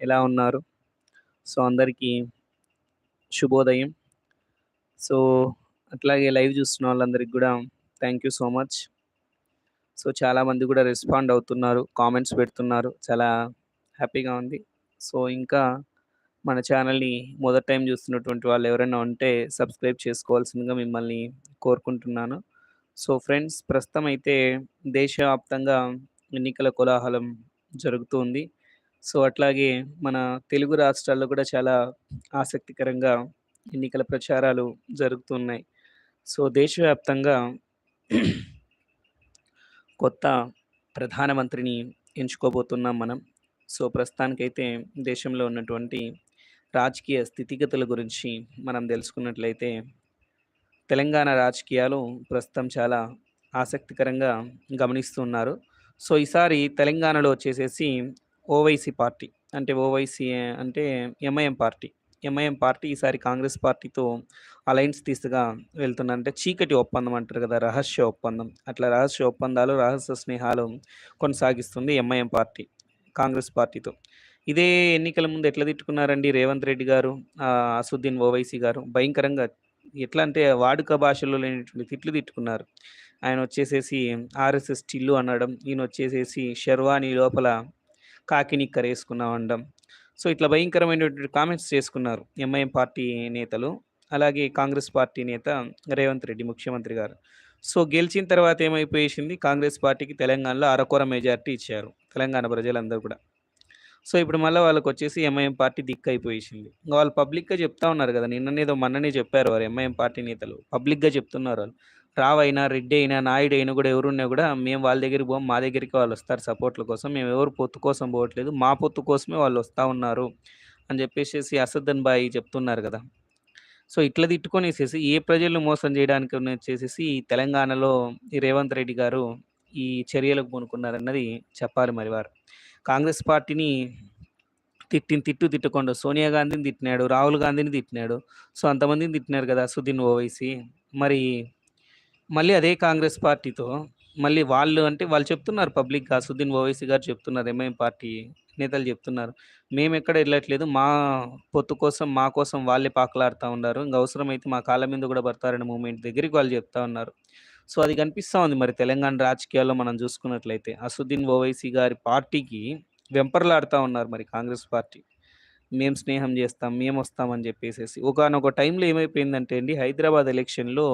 ఎలా ఉన్నారు? సో, అందరికీ శుభోదయం. సో, అట్లాగే లైవ్ చూస్తున్న వాళ్ళందరికీ కూడా thank you so much. So, చాలామంది కూడా రెస్పాండ్ అవుతున్నారు. కామెంట్స్ పెడుతున్నారు. చాలా హ్యాపీగా ఉంది. సో, ఇంకా మన ఛానల్‌ని మొదటి టైం చూస్తున్నటువంటి వాళ్ళు ఎవరైనా ఉంటే సబ్స్క్రైబ్ చేసుకోవాల్సిందిగా మిమ్మల్ని కోరుకుంటున్నాను. సో, ఫ్రెండ్స్ ప్రస్తుతం అయితే దేశవ్యాప్తంగా ఎన్నికల కోలాహలం జరుగుతూ ఉంది. సో, అట్లాగే మన తెలుగు రాష్ట్రాల్లో కూడా చాలా ఆసక్తికరంగా ఎన్నికల ప్రచారాలు జరుగుతున్నాయి. సో, దేశవ్యాప్తంగా కొత్త ప్రధానమంత్రిని ఎంచుకోబోతున్నాం మనం. సో, ప్రస్తుతానికైతే దేశంలో ఉన్నటువంటి రాజకీయ స్థితిగతుల గురించి మనం తెలుసుకున్నట్లయితే తెలంగాణ రాజకీయాలు ప్రస్తుతం చాలా ఆసక్తికరంగా గమనిస్తున్నారు. సో, ఈసారి తెలంగాణలో వచ్చేసేసి ఓవైసీ పార్టీ అంటే ఓవైసీ అంటే ఎంఐఎం పార్టీ. ఎంఐఎం పార్టీ ఈసారి కాంగ్రెస్ పార్టీతో అలయన్స్ తీసుగా వెళ్తున్నారు. చీకటి ఒప్పందం అంటారు కదా! రహస్య ఒప్పందం. అట్లా రహస్య ఒప్పందాలు, రహస్య స్నేహాలు కొనసాగిస్తుంది ఎంఐఎం పార్టీ కాంగ్రెస్ పార్టీతో. ఇదే ఎన్నికల ముందు ఎట్లా తిట్టుకున్నారండి రేవంత్ రెడ్డి గారు, అసుద్దీన్ ఓవైసీ గారు భయంకరంగా ఎట్లా అంటే వాడుక భాషలో లేనటువంటి తిట్లు తిట్టుకున్నారు. ఆయన వచ్చేసేసి ఆర్ఎస్ఎస్ టిల్లు అనడం, ఈయన వచ్చేసేసి షెర్వానీ లోపల కాకి నిక్కర్ ఏసుకున్నాం అనడం. సో, ఇట్లా భయంకరమైనటువంటి కామెంట్స్ చేసుకున్నారు ఎంఐఎం పార్టీ నేతలు. అలాగే కాంగ్రెస్ పార్టీ నేత రేవంత్ రెడ్డి ముఖ్యమంత్రి గారు. సో, గెలిచిన తర్వాత ఏమైపోయేసింది కాంగ్రెస్ పార్టీకి తెలంగాణలో అరకొర మెజారిటీ ఇచ్చారు. తెలంగాణ ప్రజలందరూ కూడా. సో, ఇప్పుడు మళ్ళా వాళ్ళకొచ్చేసి ఎంఐఎం పార్టీ దిక్కు అయిపోయేసింది వాళ్ళు పబ్లిక్‌గా చెప్తా ఉన్నారు కదా! నిన్ననేదో మొన్ననే చెప్పారు వారు ఎంఐఎం పార్టీ నేతలు. పబ్లిక్‌గా చెప్తున్నారు వాళ్ళు. రావైనా, రెడ్డి అయినా, నాయుడు అయినా కూడా ఎవరున్నా కూడా మేము వాళ్ళ దగ్గరికి పోము. మా దగ్గరికి వాళ్ళు వస్తారు సపోర్ట్‌ల కోసం. మేము ఎవరు పొత్తు కోసం పోవట్లేదు. మా పొత్తు కోసమే వస్తూ ఉన్నారు అని చెప్పేసి అసద్దన్ బాయి చెప్తున్నారు కదా! సో, ఇట్లా తిట్టుకొనేసేసి ఏ ప్రజలను మోసం చేయడానికి వచ్చేసేసి తెలంగాణలో ఈ రేవంత్ రెడ్డి గారు ఈ చర్యలకు పూనుకున్నారన్నది చెప్పాలి మరి వారు. కాంగ్రెస్ పార్టీని తిట్టిన తిట్టు తిట్టకుండా సోనియా గాంధీని తిట్టినాడు. రాహుల్ గాంధీని తిట్టినాడు. సో, అంతమందిని తిట్టినారు కదా! సుధీన్ ఓవైసీ. మరి మళ్ళీ అదే కాంగ్రెస్ పార్టీతో మళ్ళీ వాళ్ళు అంటే వాళ్ళు చెప్తున్నారు పబ్లిక్‌గా అసుద్దీన్ ఓవైసీ గారు చెప్తున్నారు. ఎంఐఎం పార్టీ నేతలు చెప్తున్నారు. మేము ఎక్కడ వెళ్ళట్లేదు మా పొత్తు కోసం, మా కోసం వాళ్ళే పాకలాడుతూ ఉన్నారు. ఇంకా అవసరమైతే మా కాళ్ళ మీద కూడా పడతారనే మూమెంట్ దగ్గరికి వాళ్ళు చెప్తా ఉన్నారు. సో, అది కనిపిస్తా ఉంది మరి తెలంగాణ రాజకీయాల్లో మనం చూసుకున్నట్లయితే. అసదుద్దీన్ ఓవైసీ గారి పార్టీకి వెంపర్లాడుతూ ఉన్నారు మరి కాంగ్రెస్ పార్టీ. మేము స్నేహం చేస్తాం, మేము అని చెప్పేసేసి. ఒకానొక టైంలో ఏమైపోయిందంటే అండి హైదరాబాద్ ఎలక్షన్‌లో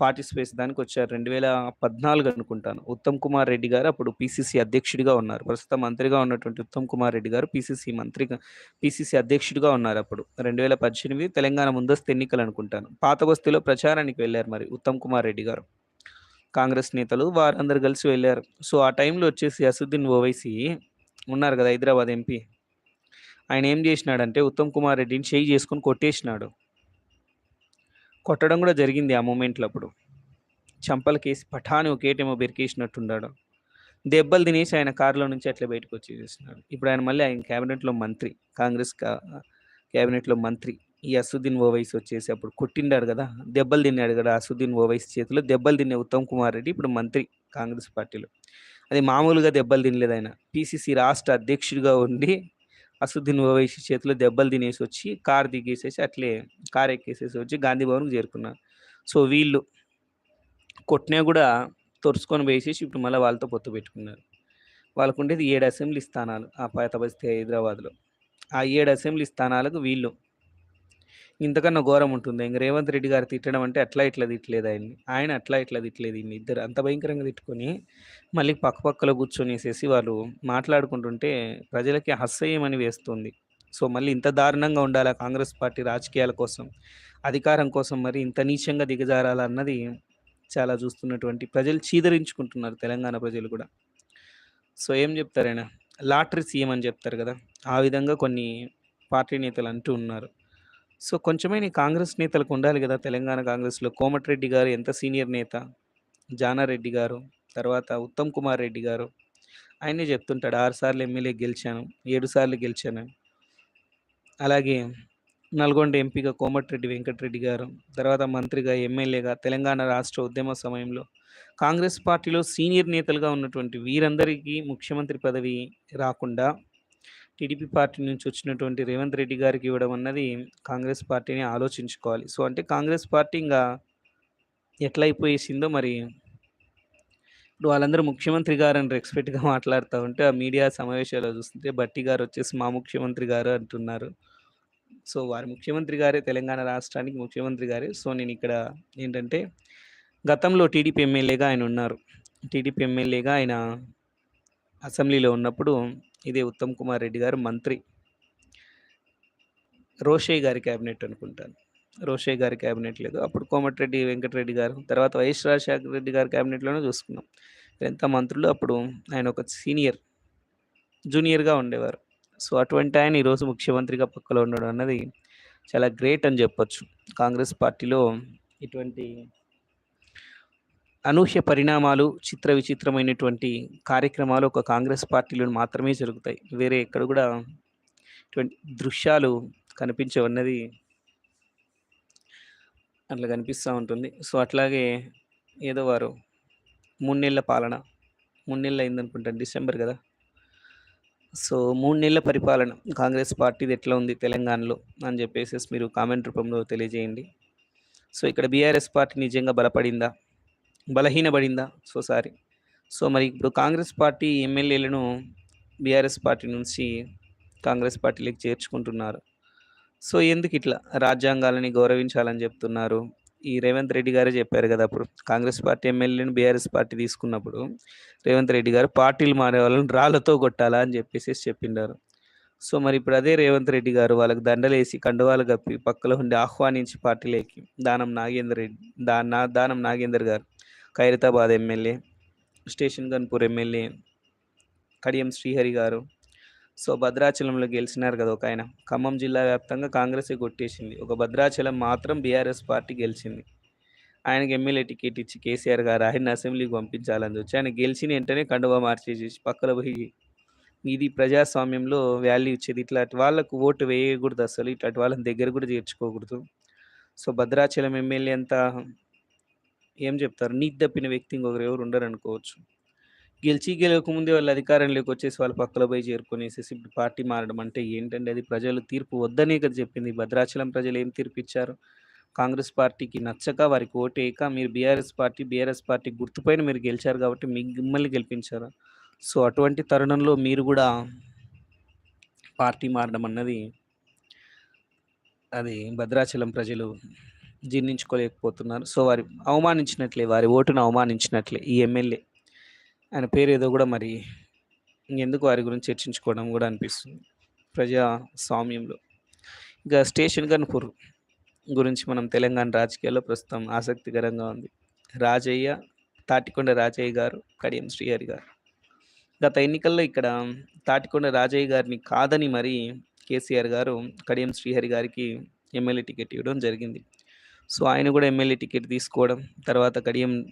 పార్టిసిపేట్ దానికొచ్చారు. 2014 అనుకుంటాను. ఉత్తమ్ కుమార్ రెడ్డి గారు అప్పుడు పీసీసీ అధ్యక్షుడిగా ఉన్నారు. ప్రస్తుతం మంత్రిగా ఉన్నటువంటి ఉత్తమ్ కుమార్ రెడ్డి గారు పీసీసీ మంత్రిగా పీసీసీ అధ్యక్షుడిగా ఉన్నారు అప్పుడు రెండు వేల పద్దెనిమిది తెలంగాణ ముందస్తు ఎన్నికలు అనుకుంటాను. పాత బస్తీలో ప్రచారానికి వెళ్ళారు మరి ఉత్తమ్ కుమార్ రెడ్డి గారు. కాంగ్రెస్ నేతలు వారందరూ కలిసి వెళ్ళారు సో, ఆ టైంలో వచ్చేసి అసుద్దీన్ ఓవైసీ ఉన్నారు కదా! హైదరాబాద్ ఎంపీ. ఆయన ఏం చేసినాడంటే ఉత్తమ్ కుమార్ రెడ్డిని చేయి చేసుకొని కొట్టేసినాడు. కొట్టడం కూడా జరిగింది ఆ మూమెంట్‌లో అప్పుడు. చంపలకేసి పఠాని ఒకేటేమో బెరికేసినట్టున్నాడు. దెబ్బలు తినేసి ఆయన కారులో నుంచి అట్లా బయటకొచ్చేసేసినాడు. ఇప్పుడు ఆయన మళ్ళీ ఆయన క్యాబినెట్‌లో మంత్రి. కాంగ్రెస్ క్యాబినెట్‌లో మంత్రి. ఈ అసుద్దీన్ ఓవైస్ వచ్చేసి అప్పుడు కొట్టిండాడు కదా! దెబ్బలు తిన్నాడు కదా! అసుద్దీన్ ఓవైస్ చేతిలో దెబ్బలు తినే ఉత్తమ్ కుమార్ రెడ్డి ఇప్పుడు మంత్రి కాంగ్రెస్ పార్టీలో. అది మామూలుగా దెబ్బలు తినలేదు ఆయన పీసీసీ రాష్ట్ర అధ్యక్షుడిగా ఉండి అసదుద్దీన్ ఓవైసీ చేతిలో దెబ్బలు తినేసి వచ్చి కారు దిగేసేసి అట్లే కారు ఎక్కేసేసి వచ్చి గాంధీ భవన్‌కి చేరుకున్నారు. సో, వీళ్ళు కొట్టినా కూడా తొరుచుకొని వేసేసి ఇప్పుడు మళ్ళీ వాళ్ళతో పొత్తు పెట్టుకున్నారు. వాళ్ళకుండేది ఏడు అసెంబ్లీ స్థానాలు ఆ పాత బస్తీ హైదరాబాద్‌లో. ఆ ఏడు అసెంబ్లీ స్థానాలకు వీళ్ళు. ఇంతకన్నా ఘోరం ఉంటుంది ఇంక రేవంత్ రెడ్డి గారు తిట్టడం అంటే అట్లా ఇట్లా తిట్టలేదు ఆయన్ని. ఆయన అట్లా ఇట్లా తిట్టలేదు ఈయన ఇద్దరు. అంత భయంకరంగా తిట్టుకొని మళ్ళీ పక్కపక్కలో కూర్చొనేసేసి వాళ్ళు మాట్లాడుకుంటుంటే ప్రజలకి అసహ్యం అని వేస్తుంది. సో, మళ్ళీ ఇంత దారుణంగా ఉండాలా కాంగ్రెస్ పార్టీ రాజకీయాల కోసం, అధికారం కోసం మరి ఇంత నీచంగా దిగజారాలా అన్నది చాలా చూస్తున్నటువంటి ప్రజలు చీదరించుకుంటున్నారు తెలంగాణ ప్రజలు కూడా. సో, ఏం చెప్తారైనా లాటరీ సీఎం అని చెప్తారు కదా! ఆ విధంగా కొన్ని పార్టీ నేతలు అంటూ ఉన్నారు. సో, కొంచెమైనా ఈ కాంగ్రెస్ నేతలకు ఉండాలి కదా! తెలంగాణ కాంగ్రెస్‌లో కోమటిరెడ్డి గారు ఎంత సీనియర్ నేత. జానారెడ్డి గారు, తర్వాత ఉత్తమ్ కుమార్ రెడ్డి గారు. ఆయనే చెప్తుంటాడు ఆరు సార్లు ఎమ్మెల్యే గెలిచాను. ఏడు సార్లు గెలిచాను అలాగే నల్గొండ ఎంపీగా కోమటిరెడ్డి వెంకటరెడ్డి గారు, తర్వాత మంత్రిగా, ఎమ్మెల్యేగా తెలంగాణ రాష్ట్ర ఉద్యమ సమయంలో కాంగ్రెస్ పార్టీలో సీనియర్ నేతలుగా ఉన్నటువంటి వీరందరికీ ముఖ్యమంత్రి పదవి రాకుండా టీడీపీ పార్టీ నుంచి వచ్చినటువంటి రేవంత్ రెడ్డి గారికి ఇవ్వడం అన్నది కాంగ్రెస్ పార్టీని ఆలోచించుకోవాలి. సో, అంటే కాంగ్రెస్ పార్టీ ఇంకా ఎట్లయిపోయేసిందో మరి ఇప్పుడు వాళ్ళందరూ ముఖ్యమంత్రి గారని రెస్పెక్ట్‌గా మాట్లాడుతూ ఉంటే, ఆ మీడియా సమావేశాల్లో చూస్తుంటే భట్టి గారు వచ్చేసి మా ముఖ్యమంత్రి గారు అంటున్నారు. సో, వారి ముఖ్యమంత్రి గారే తెలంగాణ రాష్ట్రానికి ముఖ్యమంత్రి గారే. సో, నేను ఇక్కడ ఏంటంటే గతంలో టీడీపీ ఎమ్మెల్యేగా ఆయన ఉన్నారు టీడీపీ ఎమ్మెల్యేగా ఆయన అసెంబ్లీలో ఉన్నప్పుడు ఇదే ఉత్తమ్ కుమార్ రెడ్డి గారు మంత్రి. రోషయ్య గారి క్యాబినెట్ అనుకుంటాను. రోషయ్య గారి క్యాబినెట్ లేదు. అప్పుడు కోమటిరెడ్డి వెంకటరెడ్డి గారు, తర్వాత వైఎస్ రాజశేఖర రెడ్డి గారి క్యాబినెట్‌లోనే చూసుకున్నాం. ఎంత మంత్రులు అప్పుడు ఆయన ఒక సీనియర్. జూనియర్‌గా ఉండేవారు. సో, అటువంటి ఆయన ఈరోజు ముఖ్యమంత్రిగా పక్కలో ఉండడం అన్నది చాలా గ్రేట్ అని చెప్పొచ్చు. కాంగ్రెస్ పార్టీలో ఇటువంటి అనూహ్య పరిణామాలు, చిత్ర విచిత్రమైనటువంటి కార్యక్రమాలు ఒక కాంగ్రెస్ పార్టీలో మాత్రమే జరుగుతాయి. వేరే ఎక్కడ కూడా ఇటువంటి దృశ్యాలు కనిపించవన్నది అట్లా కనిపిస్తూ ఉంటుంది. సో, అట్లాగే ఏదో వారు మూడు నెలల పాలన మూడు నెలలు అయిందనుకుంటాను. డిసెంబర్ కదా సో, మూడు నెలల పరిపాలన కాంగ్రెస్ పార్టీది ఎట్లా ఉంది తెలంగాణలో అని చెప్పేసి మీరు కామెంట్ రూపంలో తెలియజేయండి. సో, ఇక్కడ బీఆర్ఎస్ పార్టీ నిజంగా బలపడిందా? బలహీనపడిందా? So, sorry. సో, మరి ఇప్పుడు కాంగ్రెస్ పార్టీ ఎమ్మెల్యేలను బీఆర్ఎస్ పార్టీ నుంచి కాంగ్రెస్ పార్టీలోకి చేర్చుకుంటున్నారు. సో, ఎందుకిట్లా? రాజ్యాంగాలని గౌరవించాలని చెప్తున్నారు. ఈ రేవంత్ రెడ్డి గారే చెప్పారు కదా అప్పుడు కాంగ్రెస్ పార్టీ ఎమ్మెల్యేని బీఆర్ఎస్ పార్టీ తీసుకున్నప్పుడు రేవంత్ రెడ్డి గారు పార్టీలు మారే వాళ్ళని రాళ్ళతో కొట్టాలా అని చెప్పేసేసి చెప్పిండారు. సో, మరి ఇప్పుడు అదే రేవంత్ రెడ్డి గారు వాళ్ళకి దండలేసి, కండువాలు కప్పి పక్కలో ఉండి ఆహ్వానించి పార్టీలోకి దానం నాగేందర్ రెడ్డి దా నా దానం నాగేందర్ గారు Khairatabad MLA, station Ghanpur MLA Kadiyam Srihari గారు. సో, భద్రాచలంలో గెలిచినారు కదా ఒక ఆయన ఖమ్మం జిల్లా వ్యాప్తంగా కాంగ్రెసే కొట్టేసింది. ఒక భద్రాచలం మాత్రం బీఆర్ఎస్ పార్టీ గెలిచింది. ఆయనకి ఎమ్మెల్యే టికెట్ ఇచ్చి కేసీఆర్ గారు ఆయన అసెంబ్లీకి పంపించాలని చూచి ఆయన గెలిచిన వెంటనే కండువా మార్చేసేసి పక్కన పోయి ఇది ప్రజాస్వామ్యంలో వాల్యూ ఇచ్చేది. ఇట్లాంటి వాళ్ళకు ఓటు వేయకూడదు అసలు. ఇట్లాంటి వాళ్ళని దగ్గర కూడా చేర్చుకోకూడదు. సో, భద్రాచలం ఎమ్మెల్యే అంతా ఏం చెప్తారు? నీతి తప్పిన వ్యక్తి ఇంకొకరు ఎవరు ఉండరు అనుకోవచ్చు గెలిచి గెలవకముందే వాళ్ళు అధికారంలోకి వచ్చేసి వాళ్ళ పక్కలో పోయి చేరుకునేసేసి ఇప్పుడు పార్టీ మారడం అంటే ఏంటంటే అది? ప్రజలు తీర్పు వద్దనే కదా చెప్పింది. భద్రాచలం ప్రజలు ఏం తీర్పు ఇచ్చారు? కాంగ్రెస్ పార్టీకి నచ్చక వారికి ఓటేయక మీరు బీఆర్ఎస్ పార్టీ, బీఆర్ఎస్ పార్టీ గుర్తుపైన మీరు గెలిచారు కాబట్టి మిమ్మల్ని గెలిపించారు. సో, అటువంటి తరుణంలో మీరు కూడా పార్టీ మారడం అన్నది అది భద్రాచలం ప్రజలు జీర్ణించుకోలేకపోతున్నారు. సో, వారి అవమానించినట్లే, వారి ఓటును అవమానించినట్లే ఈ ఎమ్మెల్యే. ఆయన పేరు ఏదో కూడా మరి ఇంకెందుకు వారి గురించి చర్చించుకోవడం కూడా అనిపిస్తుంది. ప్రజాస్వామ్యంలో. ఇక స్టేషన్ గన్పూర్ గురించి మనం తెలంగాణ రాజకీయాల్లో ప్రస్తుతం ఆసక్తికరంగా ఉంది. రాజయ్య, తాటికొండ రాజయ్య గారు, కడియం శ్రీహరి గారు. గత ఎన్నికల్లో ఇక్కడ తాటికొండ రాజయ్య గారిని కాదని మరి కేసీఆర్ గారు కడియం శ్రీహరి గారికి ఎమ్మెల్యే టికెట్ ఇవ్వడం జరిగింది. సో, ఆయన కూడా ఎమ్మెల్యే టికెట్ తీసుకోవడం, తర్వాత కడియం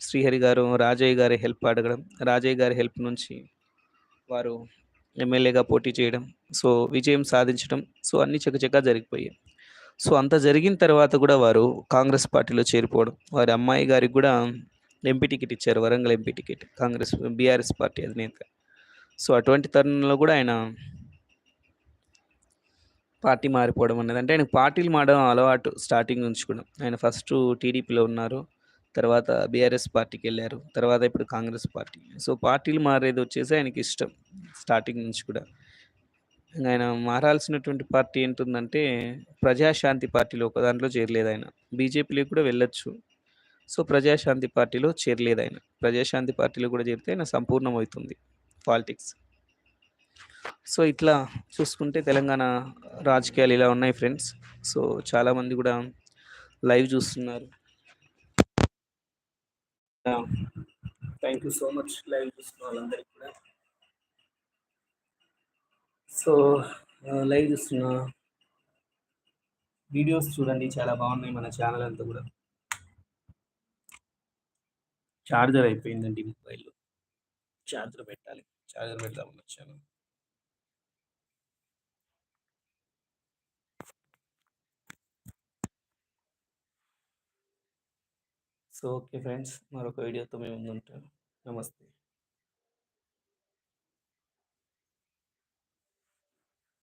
శ్రీహరి గారు రాజయ్య గారి హెల్ప్ అడగడం, రాజయ్య గారి హెల్ప్ నుంచి వారు ఎమ్మెల్యేగా పోటీ చేయడం, సో, విజయం సాధించడం. సో, అన్నీ చకచకా జరిగిపోయాయి. సో, అంత జరిగిన తర్వాత కూడా వారు కాంగ్రెస్ పార్టీలో చేరిపోవడం. వారి అమ్మాయి గారికి కూడా ఎంపీ టికెట్ ఇచ్చారు. Warangal MP ticket Congress BRS party అధినేత. సో, అటువంటి తరుణంలో కూడా ఆయన పార్టీ మారిపోవడం అనేది అంటే ఆయన పార్టీలు మారడం అలవాటు స్టార్టింగ్ నుంచి కూడా. ఆయన ఫస్ట్ టీడీపీలో ఉన్నారు. తర్వాత బీఆర్ఎస్ పార్టీకి వెళ్ళారు తర్వాత ఇప్పుడు కాంగ్రెస్ పార్టీ. సో, పార్టీలు మారేది వచ్చేసి ఆయనకి ఇష్టం స్టార్టింగ్ నుంచి కూడా. ఆయన మారాల్సినటువంటి పార్టీ ఏంటుందంటే ప్రజాశాంతి పార్టీలో ఒక దాంట్లో చేరలేదాయన. బీజేపీలో కూడా వెళ్ళొచ్చు. సో, ప్రజాశాంతి పార్టీలో చేరలేదాయన. ప్రజాశాంతి పార్టీలో కూడా చేరితే ఆయన సంపూర్ణమవుతుంది పాలిటిక్స్. సో, ఇట్లా చూసుకుంటే తెలంగాణ రాజకీయాలు ఇలా ఉన్నాయి ఫ్రెండ్స్. సో, చాలామంది కూడా లైవ్ చూస్తున్నారు. Thank you so much live చూస్తున్న వాళ్ళందరికి కూడా. సో, లైవ్ చూస్తున్న వీడియోస్ చూడండి చాలా బాగున్నాయి మన ఛానల్ అంతా కూడా. ఛార్జర్ అయిపోయిందండి మొబైల్‌లో. ఛార్జర్ పెట్టాలి. చార్జర్ పెడదామని వచ్చాను. So, okay friends. మరొక వీడియోతో మీ ముందుంటాను. నమస్తే.